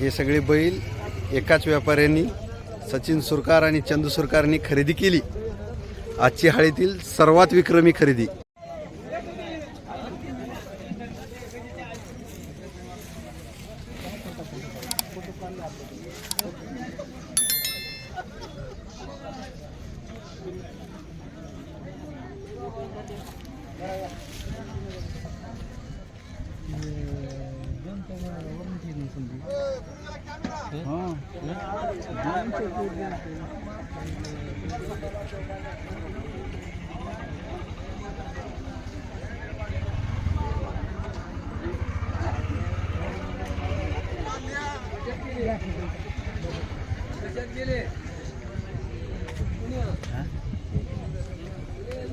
हे सगळे बैल एकाच व्यापाऱ्यांनी सचिन सुरकार आणि चंदू सुरकारनी खरेदी केली. आजची हाळीतील सर्वात विक्रमी खरेदी.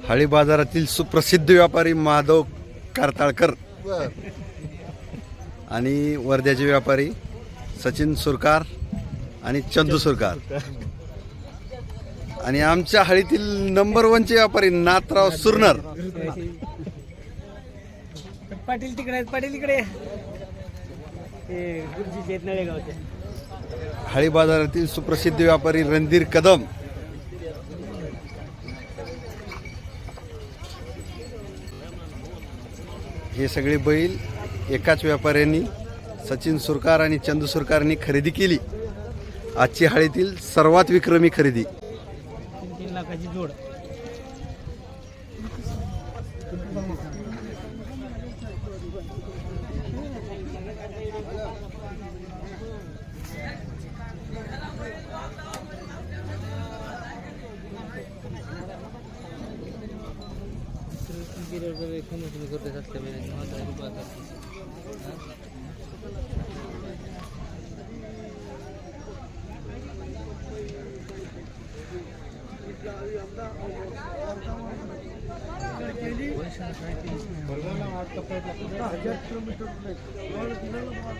हाळी बाजारातील सुप्रसिद्ध व्यापारी माधव कारताळकर आणि वर्ध्याचे व्यापारी सचिन सुरकार आणि चंदू सुरकार. आणि आमच्या हळीतील नंबर वनचे व्यापारी नाथराव सुरनर. पाटील तिकडे पाटील इकडे. ते गुरुजीचे आहेत नळेगावचे. हळी बाजारातील सुप्रसिद्ध व्यापारी रणधीर कदम. हे सगळे बैल एकाच व्यापाऱ्यांनी सचिन सुरकार आणि चंदू सुरकारने खरेदी केली. आजची हाळीतील सर्वात विक्रमी खरेदी. तीन लाखाची जोड. करते હજાર કિલોમીટર જિલ્લામાં